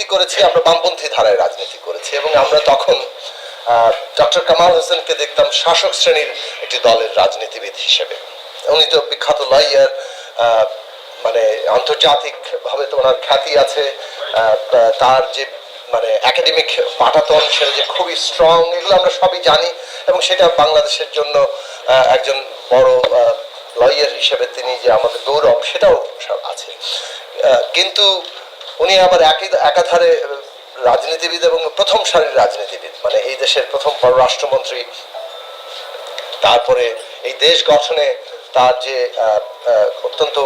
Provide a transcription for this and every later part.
রাজনীতি করেছি, আমরা বামপন্থী ধারায় রাজনীতি করেছি এবং আমরা তখন ডক্টর কামাল হোসেনকে দেখতাম শাসক শ্রেণির একটি দলের রাজনীতিবিদ হিসেবে। উনি তো বিখ্যাত লয়ার মানে আন্তর্জাতিক ভাবে তো ওনার খ্যাতি আছে তার যে মানে একাডেমিক পাঠাতন সেটা যে খুবই স্ট্রং এগুলো আমরা সবই জানি এবং সেটা বাংলাদেশের জন্য একজন বড় লয়ার হিসেবে তিনি যে আমাদের গৌরব, সেটাও আছে। কিন্তু উনি আবার একই একাধারে রাজনীতিবিদ এবং প্রথম সারির রাজনীতিবিদ। মানে এই দেশের প্রথম পররাষ্ট্রমন্ত্রী। তারপরে এই দেশ গঠনে তার যে অত্যন্ত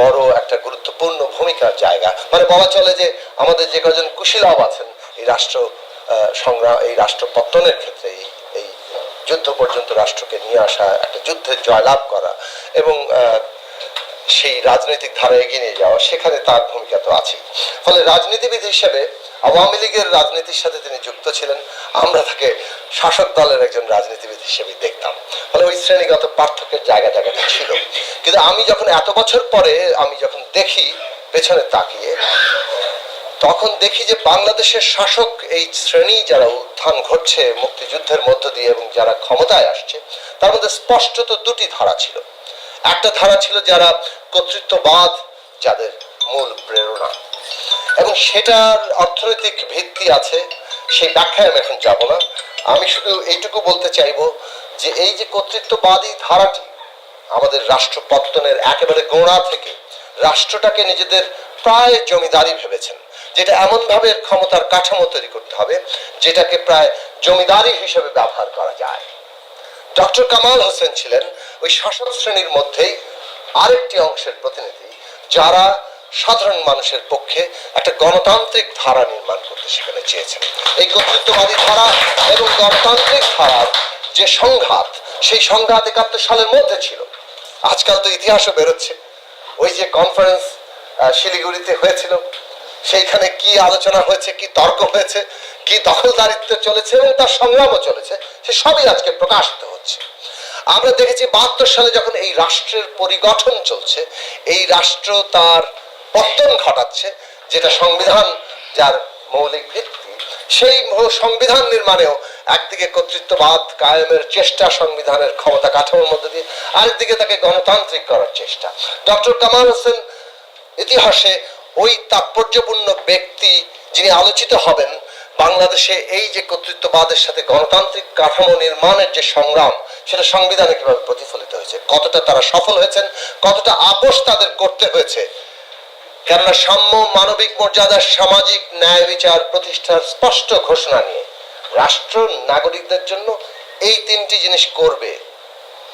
বড় একটা গুরুত্বপূর্ণ ভূমিকার জায়গা। মানে বলা চলে যে, আমাদের যে কজন কুশীলাভ আছেন, এই রাষ্ট্র সংগ্রাম, এই রাষ্ট্র পত্তনের ক্ষেত্রে এই এই যুদ্ধ পর্যন্ত রাষ্ট্রকে নিয়ে আসা, একটা যুদ্ধের জয়লাভ করা এবং সেই রাজনৈতিক ধারা এগিয়ে নিয়ে যাওয়া, সেখানে তার ভূমিকা তো আছেই। ফলে রাজনীতিবিদ হিসেবে আওয়ামী লীগের রাজনীতির সাথে তিনি যুক্ত ছিলেন। আমরা তাকে শাসক দলের একজন রাজনীতিবিদ হিসেবে দেখতাম। ফলে ওই শ্রেণীগত পার্থক্যের জায়গা জায়গাটা ছিল। কিন্তু আমি যখন এত বছর পরে আমি যখন দেখি, পেছনে তাকিয়ে, তখন দেখি যে বাংলাদেশের শাসক এই শ্রেণি যারা উত্থান ঘটছে মুক্তিযুদ্ধের মধ্য দিয়ে এবং যারা ক্ষমতায় আসছে, তার মধ্যে স্পষ্টত দুটি ধারা ছিল। একটা ধারা ছিল যারা কর্তৃত্ববাদ যাদের মূল প্রেরণা। এবং সেটার অর্থনৈতিক ভিত্তি আছে, সেই ব্যাখ্যায় আমি এখন যাব না। আমি শুধু এইটুকু বলতে চাইব যে এই যে কর্তৃত্ববাদী ধারাটি আমাদের রাষ্ট্র পত্তনের একেবারে গোড়া থেকে রাষ্ট্রটাকে নিজেদের প্রায় জমিদারি ভেবেছেন, যেটা এমনভাবে ক্ষমতার কাঠামো তৈরি করতে হবে, যেটাকে প্রায় জমিদারি হিসেবে ব্যবহার করা যায়। ডক্টর কামাল হোসেন ছিলেন ওই শাসক শ্রেণির মধ্যেই আরেকটি অংশের প্রতিনিধি যারা সাধারণ মানুষের পক্ষে একটা গণতান্ত্রিক ধারা নির্মাণ করতে সেখানে চেয়েছেন। এই কর্তৃত্ববাদী ধারা এবং গণতান্ত্রিক ধারার যে সংঘাত, সেই সংঘাত একাত্তর সালের মধ্যে ছিল। আজকাল তো ইতিহাসও বেরোচ্ছে। ওই যে কনফারেন্স শিলিগুড়িতে হয়েছিল। সেইখানে কি আলোচনা হয়েছে, কি তর্ক হয়েছে, কি দখলদারিত্ব চলেছে এবং তার সংগ্রামও চলেছে, সে সবই আজকে প্রকাশিত আমরা দেখেছি বাহাত্তর সালে যখন এই রাষ্ট্রের পরিগঠন চলছে, এই রাষ্ট্র তার পতন ঘটাচ্ছে, যেটা সংবিধান যার মৌলিক ভিত্তি, সেই সংবিধান নির্মাণেও একদিকে কর্তৃত্ববাদ কায়েমের চেষ্টা সংবিধানের ক্ষমতা কাঠামোর মধ্যে দিয়ে, আরেকদিকে তাকে গণতান্ত্রিক করার চেষ্টা। ডক্টর কামাল হোসেন ইতিহাসে ওই তাৎপর্যপূর্ণ ব্যক্তি যিনি আলোচিত হবেন, বাংলাদেশে এই যে কর্তৃত্ববাদের সাথে গণতান্ত্রিক কাঠামো নির্মাণের যে সংগ্রাম সেটা সংবিধানে কীভাবে প্রতিফলিত হয়েছে? কতটা তারা সফল হয়েছেন? কতটা আপোষ তাদের করতে হয়েছে? কেননা সাম্য মানবিক মর্যাদা, সামাজিক ন্যায় বিচার প্রতিষ্ঠার স্পষ্ট ঘোষণা নিয়ে রাষ্ট্র নাগরিকদের জন্য এই তিনটি জিনিস করবে।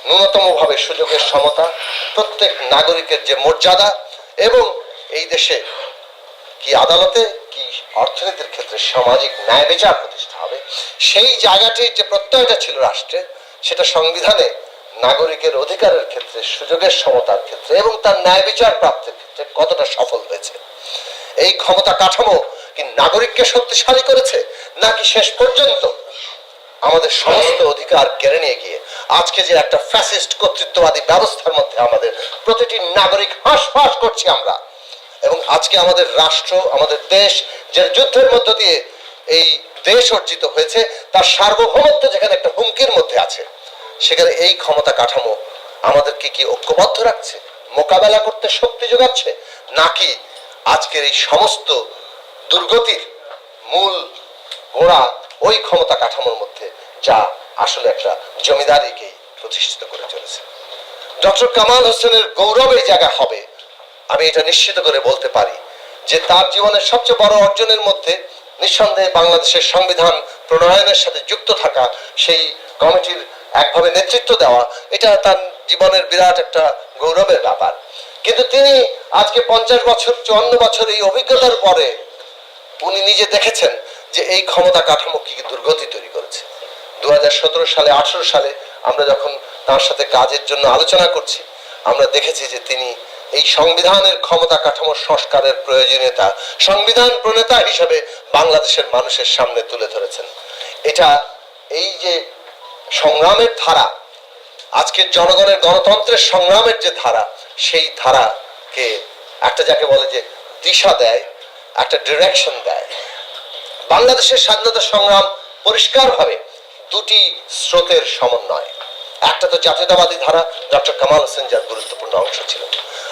ন্যূনতমভাবে সুযোগের সমতা, প্রত্যেক নাগরিকের যে মর্যাদা এবং এই দেশে কি আদালতে, কি অর্থনীতির ক্ষেত্রে সামাজিক ন্যায় বিচার প্রতিষ্ঠা হবে, সেই জায়গাটির যে প্রত্যয়টা ছিল রাষ্ট্রের সেটা সংবিধানে নাগরিকের অধিকারের ক্ষেত্রে, সুযোগের সমতার ক্ষেত্রে এবং তার ন্যায় বিচার প্রাপ্তির ক্ষেত্রে কতটা সফল হয়েছে। এই ক্ষমতা কাঠামো কি নাগরিককে শক্তিশালী করেছে, নাকি শেষ পর্যন্ত আমাদের সমস্ত অধিকার কেড়ে নিয়ে গিয়ে আজকে যে একটা ফ্যাসিস্ট কর্তৃত্ববাদী ব্যবস্থার মধ্যে আমাদের প্রতিটি নাগরিক হাঁসফাঁস করছি আমরা, এবং আজকে আমাদের রাষ্ট্র, আমাদের দেশ যে যুদ্ধের মধ্য দিয়ে এই দেশ অর্জিত হয়েছে, তার সার্বভৌমত্ব যেখানে একটা হুমকির মধ্যে আছে সেখানে এই ক্ষমতা কাঠামো আমাদেরকে কি ঐক্যবদ্ধ রাখছে? মোকাবেলা করতে শক্তি যোগাচ্ছে? নাকি আজকের এই সমস্ত দুর্গতির মূল গোড়া ওই ক্ষমতা কাঠামোর মধ্যে যা আসলে একটা জমিদারিকেই প্রতিষ্ঠিত করে চলেছে? ডক্টর কামাল হোসেনের গৌরব এই জায়গা হবে। আমি এটা নিশ্চিত করে বলতে পারি যে তার জীবনের সবচেয়ে বড় অর্জনের মধ্যে নিঃসন্দেহে বাংলাদেশের সংবিধান প্রণয়নের সাথে যুক্ত থাকা সেই কমিটির একভাবে নেতৃত্ব দেওয়া, এটা তার জীবনের বিরাট একটা গৌরবের ব্যাপার। কিন্তু তিনি আজকে পঞ্চাশ বছর, চুয়ান্ন বছর এই অভিজ্ঞতার পরে উনি নিজে দেখেছেন যে এই ক্ষমতা কাঠামো কি দুর্গতি তৈরি করেছে। দু হাজার সতেরো সালে, আঠারো সালে আমরা যখন তার সাথে কাজের জন্য আলোচনা করছি, আমরা দেখেছি যে তিনি এই সংবিধানের ক্ষমতা কাঠামো সংস্কারের প্রয়োজনীয়তা সংবিধান প্রণেতা হিসেবে বাংলাদেশের মানুষের সামনে তুলে ধরেছেন। এটা এই যে সংগ্রামের ধারা, আজকের জনগণের গণতন্ত্রের সংগ্রামের যে ধারা, সেই ধারাকে একটা যাকে বলে যে দিশা দেয়, একটা ডিরেকশন দেয়। বাংলাদেশের স্বাধীনতা সংগ্রাম পরিষ্কারভাবে দুটি স্রোতের সমন্বয়। একটা তো জাতীয়তাবাদী ধারা, ডক্টর কামাল হোসেন যার গুরুত্বপূর্ণ অংশ ছিল।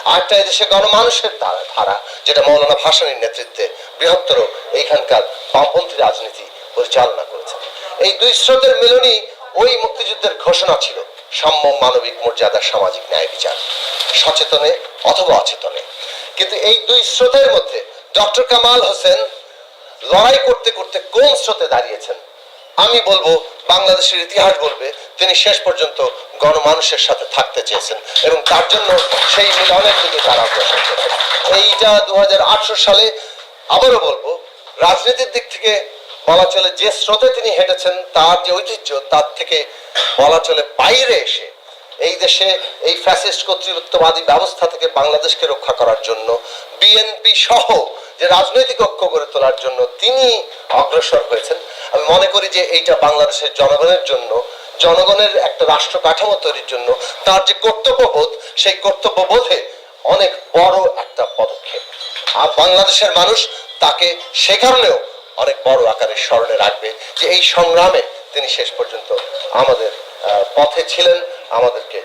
আরেকটা এদেশে গণমানুষের ধারা, যেটা মৌলানা ভাসানির নেতৃত্বে বৃহত্তর এইখানকার বামপন্থী রাজনীতি পরিচালনা করেছেন। এই দুই স্রোতের মিলনই ওই মুক্তিযুদ্ধের ঘোষণা ছিল সাম্য মানবিক মর্যাদা সামাজিক ন্যায় বিচার। সচেতনে অথবা অচেতনে। কিন্তু এই দুই স্রোতের মধ্যে ডক্টর কামাল হোসেন লড়াই করতে করতে কোন স্রোতে দাঁড়িয়েছেন? আমি বলব, বাংলাদেশের ইতিহাস বলবে, তিনি শেষ পর্যন্ত গণমানুষের সাথে থাকতে চেয়েছেন এবং তার জন্য সেই মিলনের দিকে তারা অগ্রসর এইটা দু হাজার আঠারো সালে আবারও বলব, রাজনীতির দিক থেকে বলা চলে যে স্রোতে তিনি হেঁটেছেন, তার যে ঐতিহ্য, তার থেকে বলা চলে বাইরে এসে এই দেশে এই ফ্যাসিস্ট কর্তৃত্ববাদী ব্যবস্থা থেকে বাংলাদেশকে রক্ষা করার জন্য, বিএনপি সহ যে রাজনৈতিক ঐক্য গড়ে তোলার জন্য তিনি অগ্রসর হয়েছেন। আমি মনে করি যে এইটা বাংলাদেশের জনগণের জন্য, জনগণের একটা রাষ্ট্র কাঠামো তৈরির জন্য, তার যে কর্তব্যবোধ, সেই কর্তব্যবোধে অনেক বড় একটা পদক্ষেপ। আর বাংলাদেশের মানুষ তাকে সে কারণেও অনেক বড় আকারে স্মরণে রাখবে যে এই সংগ্রামে তিনি শেষ পর্যন্ত আমাদের পথে ছিলেন, আমাদেরকে